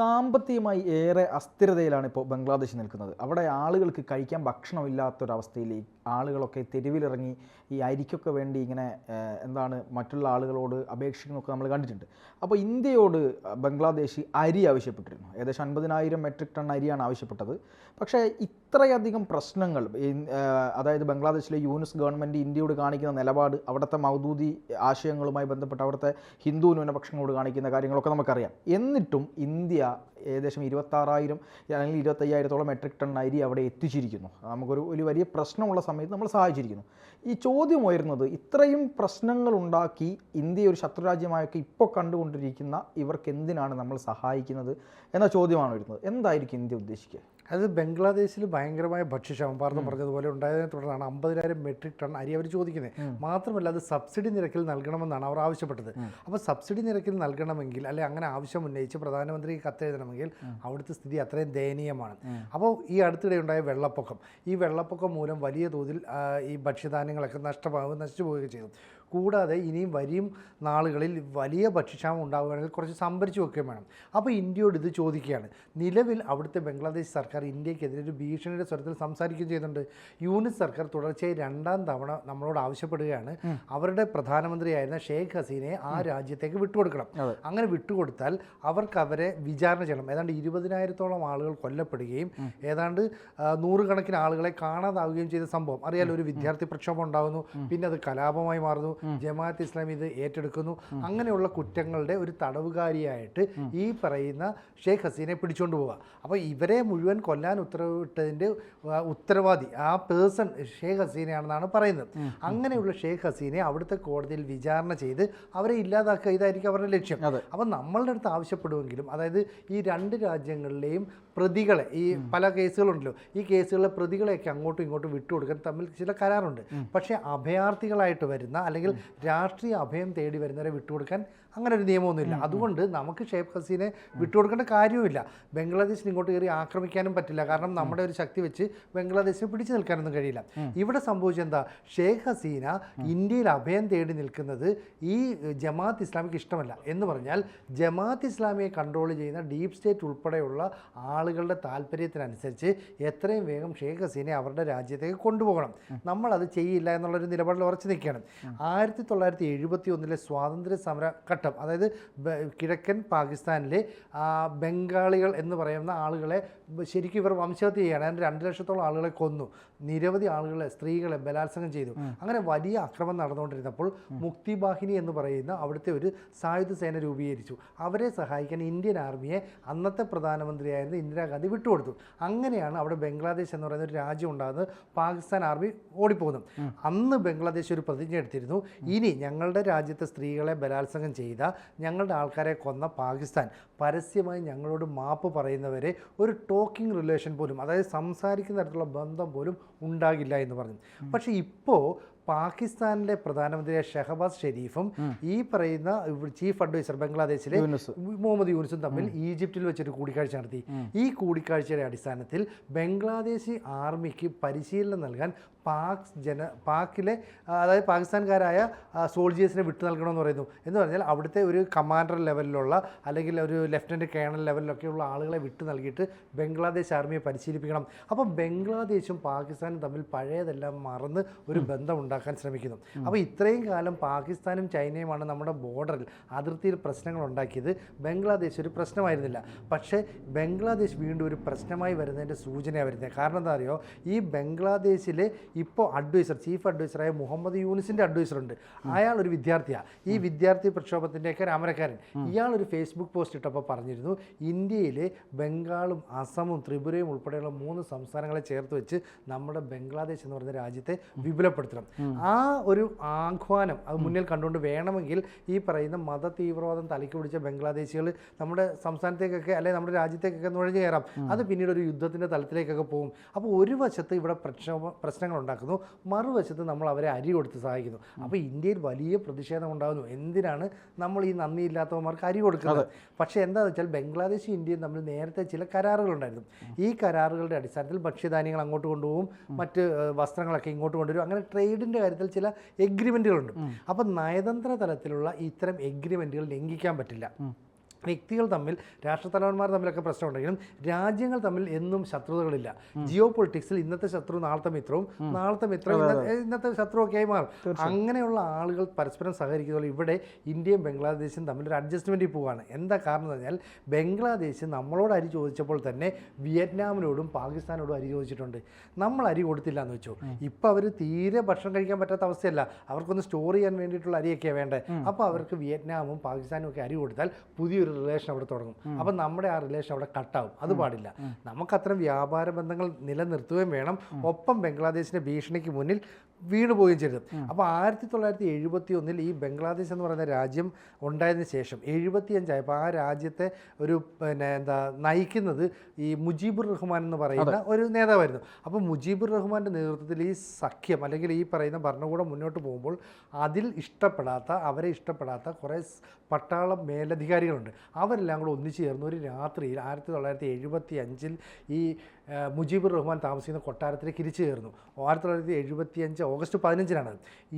സാമ്പത്തികമായി ഏറെ അസ്ഥിരതയിലാണ് ഇപ്പോൾ ബംഗ്ലാദേശ് നിൽക്കുന്നത്. അവിടെ ആളുകൾക്ക് കഴിക്കാൻ ഭക്ഷണമില്ലാത്തൊരവസ്ഥയിൽ ഈ ആളുകളൊക്കെ തെരുവിലിറങ്ങി ഈ അരിക്കൊക്കെ വേണ്ടി ഇങ്ങനെ എന്താണ് മറ്റുള്ള ആളുകളോട് അപേക്ഷിക്കുന്നൊക്കെ നമ്മൾ കണ്ടിട്ടുണ്ട്. അപ്പോൾ ഇന്ത്യയോട് ബംഗ്ലാദേശ് അരി ആവശ്യപ്പെട്ടിരുന്നു. ഏകദേശം അൻപതിനായിരം മെട്രിക് ടൺ അരിയാണ് ആവശ്യപ്പെട്ടത്. പക്ഷേ ഇത്രയധികം പ്രശ്നങ്ങൾ അതായത് ബംഗ്ലാദേശിലെ യൂനിസ് ഗവൺമെന്റ് ഇന്ത്യയോട് കാണിക്കുന്ന നിലപാട് അവിടുത്തെ മൗദൂദി ആശയങ്ങളുമായി ബന്ധപ്പെട്ട് അവിടുത്തെ ഹിന്ദു ന്യൂനപക്ഷങ്ങളോട് കാണിക്കുന്ന കാര്യങ്ങളൊക്കെ നമുക്കറിയാം. എന്നിട്ടും ഇന്ത്യ ഏകദേശം ഇരുപത്താറായിരം അല്ലെങ്കിൽ ഇരുപത്തയ്യായിരത്തോളം മെട്രിക് ടൺ അരി അവിടെ എത്തിച്ചിരിക്കുന്നു. നമുക്കൊരു ഒരു വലിയ പ്രശ്നമുള്ള സമയത്ത് നമ്മൾ സഹായിച്ചിരിക്കുന്നു. ഈ ചോദ്യം ഉയരുന്നത് ഇത്രയും പ്രശ്നങ്ങൾ ഉണ്ടാക്കി ഇന്ത്യ ഒരു ശത്രുരാജ്യമായൊക്കെ ഇപ്പോൾ കണ്ടുകൊണ്ടിരിക്കുന്ന ഇവർക്ക് എന്തിനാണ് നമ്മൾ സഹായിക്കുന്നത് എന്ന ചോദ്യമാണ് വരുന്നത് എന്തായിരിക്കും ഇന്ത്യ ഉദ്ദേശിക്കുക? അത് ബംഗ്ലാദേശിൽ ഭയങ്കരമായ ഭക്ഷ്യക്ഷാമം പാർന്ന് പറഞ്ഞതുപോലെ ഉണ്ടായതിനെ തുടർന്നാണ് അമ്പതിനായിരം മെട്രിക് ടൺ അരി അവർ ചോദിക്കുന്നത് മാത്രമല്ല അത് സബ്സിഡി നിരക്കിൽ നൽകണമെന്നാണ് അവർ ആവശ്യപ്പെട്ടത്. അപ്പോൾ സബ്സിഡി നിരക്കിൽ നൽകണമെങ്കിൽ അല്ലെ അങ്ങനെ ആവശ്യം ഉന്നയിച്ച് പ്രധാനമന്ത്രി കത്തെഴുതണമെങ്കിൽ അവിടുത്തെ സ്ഥിതി അത്രയും ദയനീയമാണ്. അപ്പോൾ ഈ അടുത്തിടെ ഉണ്ടായ വെള്ളപ്പൊക്കം ഈ വെള്ളപ്പൊക്കം മൂലം വലിയ തോതിൽ ഈ ഭക്ഷ്യധാന്യങ്ങളൊക്കെ നഷ്ടമാവുകയും നശിച്ചു പോവുകയും ചെയ്തു. കൂടാതെ ഇനിയും വരും നാളുകളിൽ വലിയ ഭക്ഷ്യക്ഷാമം ഉണ്ടാവുകയാണെങ്കിൽ കുറച്ച് സംഭരിച്ചു വെക്കുകയും വേണം. അപ്പോൾ ഇന്ത്യയോട് ഇത് ചോദിക്കുകയാണ്. നിലവിൽ അവിടുത്തെ ബംഗ്ലാദേശ് സർക്കാർ ഇന്ത്യക്കെതിരെ ഒരു ഭീഷണിയുടെ സ്വരത്തിൽ സംസാരിക്കുകയും ചെയ്യുന്നുണ്ട്. യൂണിറ്റ് സർക്കാർ തുടർച്ചയായി രണ്ടാം തവണ നമ്മളോട് ആവശ്യപ്പെടുകയാണ്. അവരുടെ പ്രധാനമന്ത്രിയായിരുന്ന ഷെയ്ഖ് ഹസീനെ ആ രാജ്യത്തേക്ക് വിട്ടുകൊടുക്കണം. അങ്ങനെ വിട്ടുകൊടുത്താൽ അവർക്ക് അവരെ വിചാരണ ചെയ്യണം. ഏതാണ്ട് ഇരുപതിനായിരത്തോളം ആളുകൾ കൊല്ലപ്പെടുകയും ഏതാണ്ട് നൂറുകണക്കിന് ആളുകളെ കാണാതാവുകയും ചെയ്ത സംഭവം. അറിയാലോ ഒരു വിദ്യാർത്ഥി പ്രക്ഷോഭം ഉണ്ടാകുന്നു പിന്നെ അത് കലാപമായി മാറുന്നു. ജമാഅത്ത് ഇസ്ലാമി ഇത് ഏറ്റെടുക്കുന്നു. അങ്ങനെയുള്ള കുറ്റങ്ങളുടെ ഒരു തടവുകാരിയായിട്ട് ഈ പറയുന്ന ഷെയ്ഖ് ഹസീനെ പിടിച്ചുകൊണ്ട് പോവുക. അപ്പോൾ ഇവരെ മുഴുവൻ കൊല്ലാൻ ഉത്തരവിട്ടതിന്റെ ഉത്തരവാദി ആ പേഴ്സൺ ഷേഖ് ഹസീനയാണെന്നാണ് പറയുന്നത്. അങ്ങനെയുള്ള ഷേഖ് ഹസീനെ അവിടുത്തെ കോടതിയിൽ വിചാരണ ചെയ്ത് അവരെ ഇല്ലാതാക്കുക ഇതായിരിക്കും അവരുടെ ലക്ഷ്യം. അപ്പം നമ്മളുടെ അടുത്ത് ആവശ്യപ്പെടുമെങ്കിലും അതായത് ഈ രണ്ട് രാജ്യങ്ങളിലെയും പ്രതികളെ ഈ പല കേസുകളുണ്ടല്ലോ ഈ കേസുകളിലെ പ്രതികളെയൊക്കെ അങ്ങോട്ടും ഇങ്ങോട്ടും വിട്ടുകൊടുക്കാൻ തമ്മിൽ ചില കരാറുണ്ട്. പക്ഷേ അഭയാർത്ഥികളായിട്ട് വരുന്ന അല്ലെങ്കിൽ രാഷ്ട്രീയ അഭയം തേടി വരുന്നവരെ വിട്ടുകൊടുക്കാൻ അങ്ങനെ ഒരു നിയമമൊന്നുമില്ല അതുകൊണ്ട് നമുക്ക് ഷേഖ് ഹസീനെ വിട്ടുകൊടുക്കേണ്ട കാര്യവുമില്ല ബംഗ്ലാദേശിന് ഇങ്ങോട്ട് കയറി ആക്രമിക്കാനും പറ്റില്ല. കാരണം നമ്മുടെ ഒരു ശക്തി വെച്ച് ബംഗ്ലാദേശിനെ പിടിച്ചു നിൽക്കാനൊന്നും കഴിയില്ല. ഇവിടെ സംഭവിച്ചെന്താ ഷേഖ് ഹസീന ഇന്ത്യയിൽ അഭയം തേടി നിൽക്കുന്നത് ഈ ജമാഅത്ത് ഇസ്ലാമിക്ക് ഇഷ്ടമല്ല. എന്ന് പറഞ്ഞാൽ ജമാഅത്ത് ഇസ്ലാമിയെ കൺട്രോൾ ചെയ്യുന്ന ഡീപ് സ്റ്റേറ്റ് ഉൾപ്പെടെയുള്ള ആളുകളുടെ താല്പര്യത്തിനനുസരിച്ച് എത്രയും വേഗം ഷേഖ് ഹസീനെ അവരുടെ രാജ്യത്തേക്ക് കൊണ്ടുപോകണം. നമ്മളത് ചെയ്യില്ല എന്നുള്ളൊരു നിലപാടിൽ ഉറച്ചു നിൽക്കുകയാണ്. ആയിരത്തി തൊള്ളായിരത്തി എഴുപത്തി ഒന്നിലെ സ്വാതന്ത്ര്യ സമര ഘട്ടം അതായത് കിഴക്കൻ പാകിസ്ഥാനിലെ ബംഗാളികൾ എന്ന് പറയുന്ന ആളുകളെ ശരിക്കും ഇവർ വംശഹത്യ ചെയ്യാണ്. അതിന്റെ രണ്ട് ലക്ഷത്തോളം ആളുകളെ കൊന്നു. നിരവധി ആളുകളെ സ്ത്രീകളെ ബലാത്സംഗം ചെയ്തു. അങ്ങനെ വലിയ അക്രമം നടന്നുകൊണ്ടിരുന്നപ്പോൾ മുക്തി ബാഹിനി എന്ന് പറയുന്ന അവിടുത്തെ ഒരു സായുധ സേന രൂപീകരിച്ചു. അവരെ സഹായിക്കാൻ ഇന്ത്യൻ ആർമിയെ അന്നത്തെ പ്രധാനമന്ത്രിയായിരുന്ന ഇന്ദിരാഗാന്ധി വിട്ടുകൊടുത്തു. അങ്ങനെയാണ് അവിടെ ബംഗ്ലാദേശ് എന്ന് പറയുന്ന ഒരു രാജ്യം ഉണ്ടാകുന്നത്. പാകിസ്ഥാൻ ആർമി ഓടിപ്പോകുന്നു അന്ന് ബംഗ്ലാദേശ് ഒരു പ്രതിജ്ഞ എടുത്തിരുന്നു. ഇനി ഞങ്ങളുടെ രാജ്യത്തെ സ്ത്രീകളെ ബലാത്സംഗം ചെയ്ത ഞങ്ങളുടെ ആൾക്കാരെ കൊന്ന പാകിസ്ഥാൻ. പരസ്യമായി ഞങ്ങളോട് മാപ്പ് പറയുന്നവരെ ഒരു ടോക്കിംഗ് റിലേഷൻ പോലും അതായത് സംസാരിക്കുന്ന തരത്തിലുള്ള ബന്ധം പോലും ഉണ്ടാകില്ല എന്ന് പറഞ്ഞു. പക്ഷേ ഇപ്പോൾ പാകിസ്ഥാനിലെ പ്രധാനമന്ത്രിയായ ഷെഹബാസ് ഷെരീഫും ഈ പറയുന്ന ചീഫ് അഡ്വൈസർ ബംഗ്ലാദേശിലെ. മുഹമ്മദ് യൂനിസും തമ്മിൽ ഈജിപ്തിൽ വെച്ചൊരു കൂടിക്കാഴ്ച നടത്തി. ഈ കൂടിക്കാഴ്ചയുടെ അടിസ്ഥാനത്തിൽ ബംഗ്ലാദേശി ആർമിക്ക് പരിശീലനം നൽകാൻ പാക് ജന പാക്കിലെ അതായത് പാകിസ്ഥാൻകാരായ സോൾജിയേഴ്സിനെ വിട്ടു നൽകണമെന്ന് പറയുന്നു. എന്ന് പറഞ്ഞാൽ അവിടുത്തെ ഒരു കമാൻഡർ ലെവലിലുള്ള അല്ലെങ്കിൽ ഒരു ലെഫ്റ്റനന്റ് കേണൽ ലെവലിലൊക്കെയുള്ള ആളുകളെ വിട്ടു നൽകിയിട്ട് ബംഗ്ലാദേശ് ആർമിയെ പരിശീലിപ്പിക്കണം. അപ്പോൾ ബംഗ്ലാദേശും പാകിസ്ഥാനും തമ്മിൽ പഴയതെല്ലാം മറന്ന് ഒരു ബന്ധം ഉണ്ടാക്കാൻ ശ്രമിക്കുന്നു. അപ്പോൾ ഇത്രയും കാലം പാകിസ്ഥാനും ചൈനയുമാണ് നമ്മുടെ ബോർഡറിൽ അതിർത്തിയിൽ പ്രശ്നങ്ങൾ ഉണ്ടാക്കിയത്. ബംഗ്ലാദേശ് ഒരു പ്രശ്നമായിരുന്നില്ല. പക്ഷേ ബംഗ്ലാദേശ് വീണ്ടും ഒരു പ്രശ്നമായി വരുന്നതിന്റെ സൂചനയാണ് വരുന്നത്. കാരണം എന്താ അറിയോ? ഈ ബംഗ്ലാദേശിലെ ഇപ്പോൾ അഡ്വൈസർ ചീഫ് അഡ്വൈസറായ മുഹമ്മദ് യൂനിസിന്റെ അഡ്വൈസറുണ്ട് അയാൾ ഒരു വിദ്യാർത്ഥിയാണ് ഈ വിദ്യാർത്ഥി പ്രക്ഷോഭത്തിന്റെയൊക്കെ അമരക്കാരൻ ഇയാൾ ഒരു ഫേസ്ബുക്ക് പോസ്റ്റ് ഇട്ടപ്പോൾ പറഞ്ഞിരുന്നു ഇന്ത്യയിലെ ബംഗാളും അസമും ത്രിപുരയും ഉൾപ്പെടെയുള്ള മൂന്ന് സംസ്ഥാനങ്ങളെ ചേർത്ത് വെച്ച് നമ്മുടെ ബംഗ്ലാദേശ് എന്ന് പറയുന്ന രാജ്യത്തെ വിപുലപ്പെടുത്തണം. ആ ഒരു ആഹ്വാനം അത് മുന്നിൽ കണ്ടുകൊണ്ട് വേണമെങ്കിൽ ഈ പറയുന്ന മത തീവ്രവാദം തലയ്ക്ക് പിടിച്ച ബംഗ്ലാദേശികൾ നമ്മുടെ സംസ്ഥാനത്തേക്കൊക്കെ അല്ലെങ്കിൽ നമ്മുടെ രാജ്യത്തേക്കൊക്കെ നുഴഞ്ഞു കയറാം. അത് പിന്നീട് ഒരു യുദ്ധത്തിന്റെ തലത്തിലേക്കൊക്കെ പോകും. അപ്പോൾ ഒരു വശത്ത് ഇവിടെ പ്രക്ഷോഭ പ്രശ്നങ്ങൾ ഉണ്ടാക്കുന്നു. മറുവശത്ത് നമ്മൾ അവരെ അരി കൊടുത്ത് സഹായിക്കുന്നു. അപ്പോൾ ഇന്ത്യയിൽ വലിയ പ്രതിഷേധം ഉണ്ടാകുന്നു. എന്തിനാണ് നമ്മൾ ഈ നന്ദിയില്ലാത്തവന്മാർക്ക് അരി കൊടുക്കുന്നത്? പക്ഷേ എന്താണെന്ന് വെച്ചാൽ ബംഗ്ലാദേശും ഇന്ത്യയും തമ്മിൽ നേരത്തെ ചില കരാറുകളുണ്ടായിരുന്നു ഈ കരാറുകളുടെ അടിസ്ഥാനത്തിൽ ഭക്ഷ്യധാന്യങ്ങൾ അങ്ങോട്ട് കൊണ്ടുപോകും മറ്റ് വസ്ത്രങ്ങളൊക്കെ ഇങ്ങോട്ട് കൊണ്ടുവരും. അങ്ങനെ ട്രേഡിന്റെ കാര്യത്തിൽ ചില എഗ്രിമെന്റുകളുണ്ട് അപ്പോൾ നയതന്ത്ര തലത്തിലുള്ള ഇത്തരം എഗ്രിമെന്റുകൾ ലംഘിക്കാൻ പറ്റില്ല. വ്യക്തികൾ തമ്മിൽ രാഷ്ട്രത്തലവന്മാർ തമ്മിലൊക്കെ പ്രശ്നമുണ്ടെങ്കിലും രാജ്യങ്ങൾ തമ്മിൽ എന്നും ശത്രുതകളില്ല. ജിയോ പൊളിറ്റിക്സിൽ ഇന്നത്തെ ശത്രു നാളത്തെ മിത്രവും നാളത്തെ മിത്രവും ഇന്നത്തെ ശത്രു ശത്രുവൊക്കെ ആയി മാറും. അങ്ങനെയുള്ള ആളുകൾ പരസ്പരം സഹകരിക്കുന്ന പോലെ ഇവിടെ ഇന്ത്യയും ബംഗ്ലാദേശും തമ്മിൽ ഒരു അഡ്ജസ്റ്റ്മെന്റിൽ പോവുകയാണ് എന്താ കാരണം എന്ന് പറഞ്ഞാൽ ബംഗ്ലാദേശ് നമ്മളോട് അരി ചോദിച്ചപ്പോൾ തന്നെ വിയറ്റ്നാമിനോടും പാകിസ്ഥാനോടും അരി ചോദിച്ചിട്ടുണ്ട്. നമ്മൾ അരി കൊടുത്തില്ല എന്ന് വെച്ചു ഇപ്പോൾ അവർ തീരെ ഭക്ഷണം കഴിക്കാൻ പറ്റാത്ത അവസ്ഥയല്ല. അവർക്കൊന്ന് സ്റ്റോർ ചെയ്യാൻ വേണ്ടിയിട്ടുള്ള അരിയൊക്കെയാണ് വേണ്ടത്. അപ്പോൾ അവർക്ക് വിയറ്റ്നാമും പാകിസ്ഥാനും ഒക്കെ അരി കൊടുത്താൽ പുതിയൊരു റിലേഷൻ അവിടെ തുടങ്ങും. അപ്പം നമ്മുടെ ആ റിലേഷൻ അവിടെ കട്ടാവും അത് പാടില്ല. നമുക്ക് അത്തരം വ്യാപാര ബന്ധങ്ങൾ നിലനിർത്തുകയും വേണം. ഒപ്പം ബംഗ്ലാദേശിന്റെ ഭീഷണിക്ക് മുന്നിൽ വീണു പോവുകയും ചെയ്തത്. അപ്പോൾ ആയിരത്തി തൊള്ളായിരത്തി എഴുപത്തി ഒന്നിൽ ഈ ബംഗ്ലാദേശ് എന്ന് പറയുന്ന രാജ്യം ഉണ്ടായതിനു ശേഷം എഴുപത്തിയഞ്ചായപ്പോൾ ആ രാജ്യത്തെ ഒരു പിന്നെ എന്താ നയിക്കുന്നത് ഈ മുജീബുർ റഹ്മാൻ എന്ന് പറയുന്ന ഒരു നേതാവായിരുന്നു. അപ്പോൾ മുജീബുർ റഹ്മാന്റെ നേതൃത്വത്തിൽ ഈ സഖ്യം അല്ലെങ്കിൽ ഈ പറയുന്ന ഭരണകൂടം മുന്നോട്ട് പോകുമ്പോൾ അതിൽ ഇഷ്ടപ്പെടാത്ത അവരെ ഇഷ്ടപ്പെടാത്ത കുറേ പട്ടാള മേലധികാരികളുണ്ട്. അവരെല്ലാം കൂടെ ഒന്നിച്ചു ചേർന്ന് ഒരു രാത്രിയിൽ ആയിരത്തി തൊള്ളായിരത്തി എഴുപത്തി അഞ്ചിൽ ഈ മുജീബുർ റഹ്മാൻ താമസിക്കുന്ന കൊട്ടാരത്തിലേക്ക് ഇരിച്ചു കയറുന്നു. ആയിരത്തി തൊള്ളായിരത്തി എഴുപത്തി അഞ്ച് ഓഗസ്റ്റ് പതിനഞ്ചിനാണ്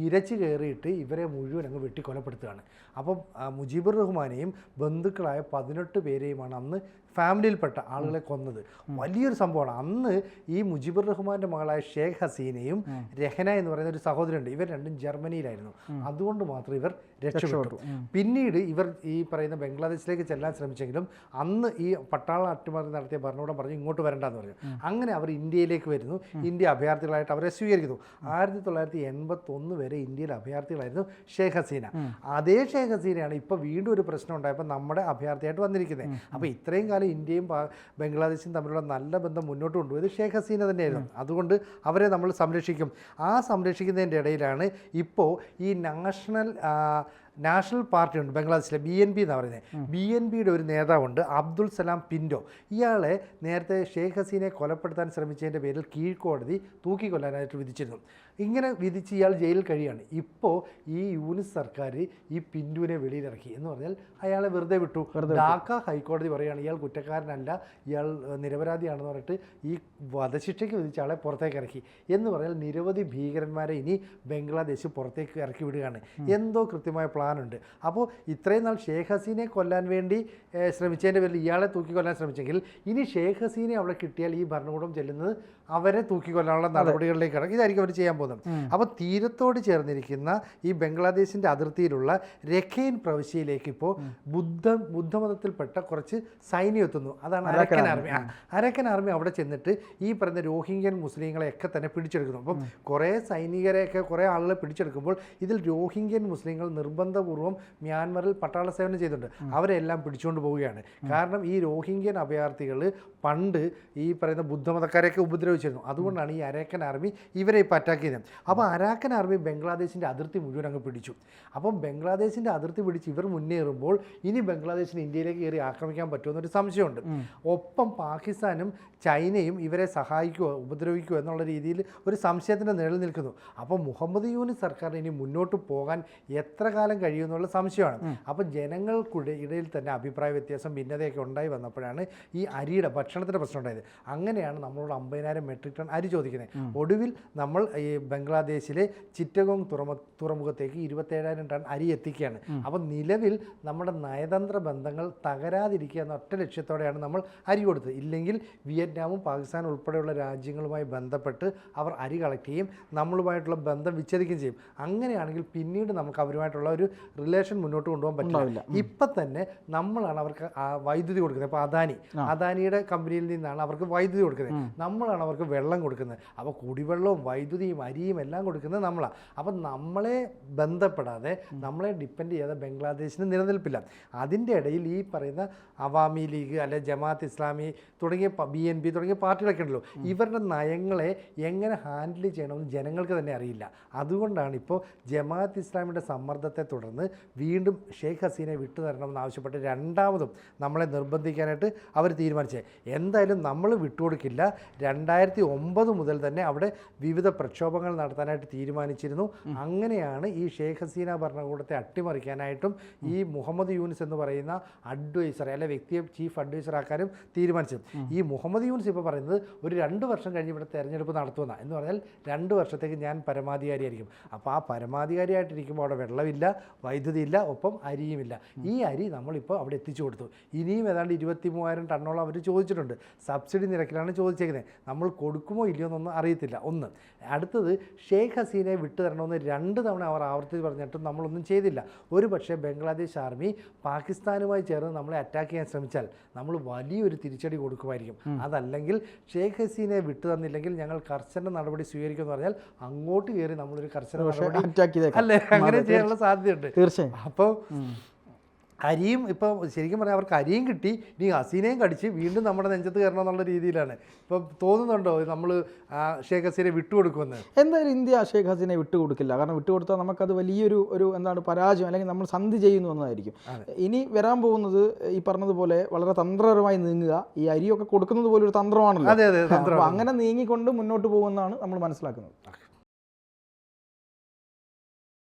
ഇരച്ചു കയറിയിട്ട് ഇവരെ മുഴുവൻ അങ്ങ് വെട്ടിക്കൊലപ്പെടുത്തുകയാണ്. അപ്പം മുജീബുർ റഹ്മാനെയും ബന്ധുക്കളായ പതിനെട്ട് പേരെയുമാണ് അന്ന് ഫാമിലിയിൽപ്പെട്ട ആളുകളെ കൊന്നത്. വലിയൊരു സംഭവമാണ്. അന്ന് ഈ മുജീബുർ റഹ്മാന്റെ മകളായ ഷേഖ് ഹസീനയും രഹന എന്ന് പറയുന്ന ഒരു സഹോദരനുണ്ട് ഇവർ രണ്ടും ജർമ്മനിയിലായിരുന്നു. അതുകൊണ്ട് മാത്രം ഇവർ രക്ഷപ്പെട്ടു. പിന്നീട് ഇവർ ഈ പറയുന്ന ബംഗ്ലാദേശിലേക്ക് ചെല്ലാൻ ശ്രമിച്ചെങ്കിലും അന്ന് ഈ പട്ടാള അട്ടിമറി നടത്തിയ ഭരണകൂടം പറഞ്ഞു ഇങ്ങോട്ട് വരണ്ടെന്ന് പറഞ്ഞു. അങ്ങനെ അവർ ഇന്ത്യയിലേക്ക് വരുന്നു. ഇന്ത്യ അഭയാർത്ഥികളായിട്ട് അവരെ സ്വീകരിക്കുന്നു. ആയിരത്തി തൊള്ളായിരത്തി എൺപത്തൊന്ന് വരെ ഇന്ത്യയിൽ അഭയാർത്ഥികളായിരുന്നു ഷേഖ് ഹസീന. അതേ ഷേഖ് ഹസീനയാണ് ഇപ്പോൾ വീണ്ടും ഒരു പ്രശ്നം ഉണ്ടായപ്പോൾ നമ്മുടെ അഭയാർത്ഥിയായിട്ട് വന്നിരിക്കുന്നത് അപ്പോൾ ഇത്രയും കാലം ഇന്ത്യയും ബംഗ്ലാദേശും തമ്മിലുള്ള നല്ല ബന്ധം മുന്നോട്ട് കൊണ്ടുപോയത് ഷേഖ് ഹസീന തന്നെയായിരുന്നു. അതുകൊണ്ട് അവരെ നമ്മൾ സംരക്ഷിക്കും. ആ സംരക്ഷിക്കുന്നതിന്റെ ഇടയിലാണ് ഇപ്പോൾ ഈ നാഷണൽ നാഷണൽ പാർട്ടി ഉണ്ട് ബംഗ്ലാദേശിലെ ബി എൻ പി എന്ന് പറയുന്നത്. ബി എൻ പിയുടെ ഒരു നേതാവുണ്ട് അബ്ദുൾ സലാം പിൻഡോ. ഇയാളെ നേരത്തെ ഷേഖ് ഹസീനെ കൊലപ്പെടുത്താൻ ശ്രമിച്ചതിന്റെ പേരിൽ കീഴ്ക്കോടതി തൂക്കിക്കൊല്ലാനായിട്ട് വിധിച്ചിരുന്നു. ഇങ്ങനെ വിധിച്ച് ഇയാൾ ജയിലിൽ കഴിയാണ്. ഇപ്പോൾ ഈ യൂണിറ്റ് സർക്കാർ ഈ പിന്തുവിനെ വെളിയിലിറക്കി. എന്ന് പറഞ്ഞാൽ അയാളെ വെറുതെ വിട്ടു. ഡാക്ക ഹൈക്കോടതി പറയുകയാണ് ഇയാൾ കുറ്റക്കാരനല്ല ഇയാൾ നിരപരാധിയാണെന്ന് പറഞ്ഞിട്ട് ഈ വധശിക്ഷയ്ക്ക് വിധിച്ച ആളെ പുറത്തേക്ക് ഇറക്കി. എന്ന് പറഞ്ഞാൽ നിരവധി ഭീകരന്മാരെ ഇനി ബംഗ്ലാദേശ് പുറത്തേക്ക് ഇറക്കി വിടുകയാണ്. എന്തോ കൃത്യമായ പ്ലാനുണ്ട്. അപ്പോൾ ഇത്രയും നാൾ ഷേഖ് ഹസീനെ കൊല്ലാൻ വേണ്ടി ശ്രമിച്ചതിന്റെ പേരിൽ ഇയാളെ തൂക്കിക്കൊല്ലാൻ ശ്രമിച്ചെങ്കിൽ ഇനി ഷേഖ് ഹസീനെ അവിടെ കിട്ടിയാൽ ഈ ഭരണകൂടം ചെല്ലുന്നത് അവരെ തൂക്കിക്കൊല്ലാനുള്ള നടപടികളിലേക്കാണ് ഇതായിരിക്കും അവർ ചെയ്യാൻ പോകുന്നത് അപ്പോൾ തീരത്തോട് ചേർന്നിരിക്കുന്ന ഈ ബംഗ്ലാദേശിന്റെ അതിർത്തിയിലുള്ള രഖൈൻ പ്രവിശ്യയിലേക്ക് ഇപ്പോൾ ബുദ്ധ ബുദ്ധമതത്തിൽപ്പെട്ട കുറച്ച് സൈന്യം എത്തുന്നു. അതാണ് അരക്കൻ ആർമി. അരക്കൻ ആർമി അവിടെ ചെന്നിട്ട് ഈ പറയുന്ന രോഹിംഗ്യൻ മുസ്ലിങ്ങളെയൊക്കെ തന്നെ പിടിച്ചെടുക്കുന്നു. അപ്പം കുറേ സൈനികരെയൊക്കെ കുറേ ആളുകളെ പിടിച്ചെടുക്കുമ്പോൾ ഇതിൽ രോഹിംഗ്യൻ മുസ്ലിങ്ങൾ നിർബന്ധപൂർവം മ്യാൻമറിൽ പട്ടാള സേവനം ചെയ്തിട്ടുണ്ട്. അവരെല്ലാം പിടിച്ചുകൊണ്ട് പോവുകയാണ്. കാരണം ഈ രോഹിംഗ്യൻ അഭയാർത്ഥികൾ പണ്ട് ഈ പറയുന്ന ബുദ്ധമതക്കാരെയൊക്കെ ഉപദ്രവിച്ചിരുന്നു. അതുകൊണ്ടാണ് ഈ അരേക്കൻ ആർമി ഇവരെ ഇപ്പോൾ അറ്റാക്ക് ചെയ്തത്. അപ്പോൾ അരാക്കൻ ആർമി ബംഗ്ലാദേശിന്റെ അതിർത്തി മുഴുവൻ അങ്ങ് പിടിച്ചു. അപ്പം ബംഗ്ലാദേശിന്റെ അതിർത്തി പിടിച്ച് ഇവർ മുന്നേറുമ്പോൾ ഇനി ബംഗ്ലാദേശിന് ഇന്ത്യയിലേക്ക് കയറി ആക്രമിക്കാൻ പറ്റുമെന്നൊരു സംശയമുണ്ട്. ഒപ്പം പാകിസ്ഥാനും ചൈനയും ഇവരെ സഹായിക്കുമോ ഉപദ്രവിക്കുമോ എന്നുള്ള രീതിയിൽ ഒരു സംശയത്തിന്റെ നിഴൽ നിൽക്കുന്നു. അപ്പോൾ മുഹമ്മദ് യൂനിസ് സർക്കാരിന് ഇനി മുന്നോട്ട് പോകാൻ എത്ര കാലം കഴിയുമെന്നുള്ള സംശയമാണ്. അപ്പോൾ ജനങ്ങൾക്കിടെ ഇടയിൽ തന്നെ അഭിപ്രായ വ്യത്യാസം ഭിന്നതയൊക്കെ ഉണ്ടായി വന്നപ്പോഴാണ് ഈ അരിയുടെ ഭക്ഷണത്തിന്റെ പ്രശ്നം ഉണ്ടായത്. അങ്ങനെയാണ് നമ്മളോട് അമ്പതിനായിരം മെട്രിക് ടൺ അരി ചോദിക്കുന്നത്. ഒടുവിൽ നമ്മൾ ഈ ബംഗ്ലാദേശിലെ ചിറ്റഗോങ് തുറമ തുറമുഖത്തേക്ക് ഇരുപത്തേഴായിരം ടൺ അരി എത്തിക്കുകയാണ്. അപ്പം നിലവിൽ നമ്മുടെ നയതന്ത്ര ബന്ധങ്ങൾ തകരാതിരിക്കുക എന്ന ഒറ്റ ലക്ഷ്യത്തോടെയാണ് നമ്മൾ അരി കൊടുത്തത്. ഇല്ലെങ്കിൽ വിയറ്റ്നാമും പാകിസ്ഥാനും ഉൾപ്പെടെയുള്ള രാജ്യങ്ങളുമായി ബന്ധപ്പെട്ട് അവർ അരി കളക്ട് ചെയ്യും നമ്മളുമായിട്ടുള്ള ബന്ധം വിച്ഛേദിക്കുകയും ചെയ്യും. അങ്ങനെയാണെങ്കിൽ പിന്നീട് നമുക്ക് അവരുമായിട്ടുള്ള ഒരു റിലേഷൻ മുന്നോട്ട് കൊണ്ടുപോകാൻ പറ്റില്ല. ഇപ്പം തന്നെ നമ്മളാണ് അവർക്ക് വൈദ്യുതി കൊടുക്കുന്നത്. അപ്പോൾ അദാനി. അദാനിയുടെ കമ്പനിയിൽ നിന്നാണ് അവർക്ക് വൈദ്യുതി കൊടുക്കുന്നത്. നമ്മളാണ് അവർക്ക് വെള്ളം കൊടുക്കുന്നത്. അപ്പോൾ കുടിവെള്ളവും വൈദ്യുതിയും അരിയും എല്ലാം കൊടുക്കുന്നത് നമ്മളാണ് അപ്പം നമ്മളെ ബന്ധപ്പെടാതെ നമ്മളെ ഡിപ്പെൻഡ് ചെയ്യാതെ ബംഗ്ലാദേശിന് നിലനിൽപ്പില്ല. അതിന്റെ ഇടയിൽ ഈ പറയുന്ന അവാമി ലീഗ് അല്ലെ ജമാഅത്ത് ഇസ്ലാമി തുടങ്ങിയ ബി എൻ പി തുടങ്ങിയ പാർട്ടികളൊക്കെ ഉണ്ടല്ലോ. ഇവരുടെ നയങ്ങളെ എങ്ങനെ ഹാൻഡിൽ ചെയ്യണമെന്ന് ജനങ്ങൾക്ക് തന്നെ അറിയില്ല. അതുകൊണ്ടാണ് ഇപ്പോൾ ജമാഅത്ത് ഇസ്ലാമിയുടെ സമ്മർദ്ദത്തെ തുടർന്ന് വീണ്ടും ഷെയ്ഖ് ഹസീനെ വിട്ടുതരണമെന്ന് ആവശ്യപ്പെട്ട് രണ്ടാമതും നമ്മളെ നിർബന്ധിക്കാനായിട്ട് അവർ തീരുമാനിച്ചത് എന്തായാലും നമ്മൾ വിട്ടുകൊടുക്കില്ല. രണ്ടായിരത്തി ഒമ്പത് മുതൽ തന്നെ അവിടെ വിവിധ പ്രക്ഷോഭങ്ങൾ നടത്താനായിട്ട് തീരുമാനിച്ചിരുന്നു. അങ്ങനെയാണ് ഈ ഷെയ്ഖ് ഹസീന ഭരണകൂടത്തെ അട്ടിമറിക്കാനായിട്ടും ഈ മുഹമ്മദ് യൂനിസ് എന്ന് പറയുന്ന അഡ്വൈസർ അല്ലെ വ്യക്തിയെ ചീഫ് അഡ്വൈസർ ആക്കാനും തീരുമാനിച്ചത്. ഈ മുഹമ്മദ് യൂനിസ് ഇപ്പോൾ പറയുന്നത് ഒരു രണ്ട് വർഷം കഴിഞ്ഞ് ഇവിടെ തെരഞ്ഞെടുപ്പ് നടത്തുമെന്നാണ് എന്ന് പറഞ്ഞാൽ രണ്ട് വർഷത്തേക്ക് ഞാൻ പരമാധികാരിയായിരിക്കും. അപ്പോൾ ആ പരമാധികാരിയായിട്ടിരിക്കുമ്പോൾ അവിടെ വെള്ളമില്ല വൈദ്യുതി ഇല്ല ഒപ്പം അരിയുമില്ല. ഈ അരി നമ്മളിപ്പോൾ അവിടെ എത്തിച്ചു കൊടുത്തു. ഇനിയും ഏതാണ്ട് ഇരുപത്തി മൂവായിരം ടണ്ണോളം അവർ ചോദിച്ചിട്ടുണ്ട്. സബ്സിഡി നിരക്കിലാണ് ചോദിച്ചേക്കുന്നത് നമ്മൾ കൊടുക്കുമോ ഇല്ലയോ എന്നൊന്നും അറിയത്തില്ല. ഒന്ന്. അടുത്തത് ഷെയ്ഖ് ഹസീനയെ വിട്ടു തരണമെന്ന് രണ്ട് തവണ അവർ ആവർത്തിച്ച് പറഞ്ഞിട്ടും നമ്മളൊന്നും ചെയ്തില്ല. ഒരു പക്ഷേ ബംഗ്ലാദേശ് ആർമി പാകിസ്ഥാനുമായി ചേർന്ന് നമ്മളെ അറ്റാക്ക് ചെയ്യാൻ ശ്രമിച്ചാൽ നമ്മൾ വലിയൊരു തിരിച്ചടി കൊടുക്കുമായിരിക്കും. അതല്ലെങ്കിൽ ഷെയ്ഖ് ഹസീനയെ വിട്ടു തന്നില്ലെങ്കിൽ ഞങ്ങൾ കർശന നടപടി സ്വീകരിക്കുമെന്ന് പറഞ്ഞാൽ അങ്ങോട്ട് കയറി നമ്മളൊരു കർശന നടപടി അല്ലേ? അങ്ങനെ ചെയ്യാനുള്ള സാധ്യതയുണ്ട്. തീർച്ചയായും. അപ്പോൾ അരിയും ഇപ്പോൾ ശരിക്കും പറഞ്ഞാൽ അവർക്ക് അരിയും കിട്ടി. ഇനി ഹസീനയും കടിച്ച് വീണ്ടും നമ്മുടെ നെഞ്ചത്ത് കയറണം എന്നുള്ള രീതിയിലാണ്. ഇപ്പം തോന്നുന്നുണ്ടോ നമ്മൾ ഷേഖ് ഹസീനെ വിട്ടുകൊടുക്കുമെന്ന് എന്തായാലും ഇന്ത്യ ഷേഖ് ഹസീനെ വിട്ടുകൊടുക്കില്ല കാരണം വിട്ടുകൊടുത്താൽ നമുക്കത് വലിയൊരു ഒരു എന്താണ് പരാജയം അല്ലെങ്കിൽ നമ്മൾ സന്ധി ചെയ്യുന്നു എന്നതായിരിക്കും. ഇനി വരാൻ പോകുന്നത് ഈ പറഞ്ഞതുപോലെ വളരെ തന്ത്രപരമായി നീങ്ങുക. ഈ അരിയൊക്കെ കൊടുക്കുന്നത് പോലെ ഒരു തന്ത്രമാണല്ലോ. അതെ അതെ അപ്പോൾ അങ്ങനെ നീങ്ങിക്കൊണ്ട് മുന്നോട്ട് പോകുമെന്നാണ് നമ്മൾ മനസ്സിലാക്കുന്നത്.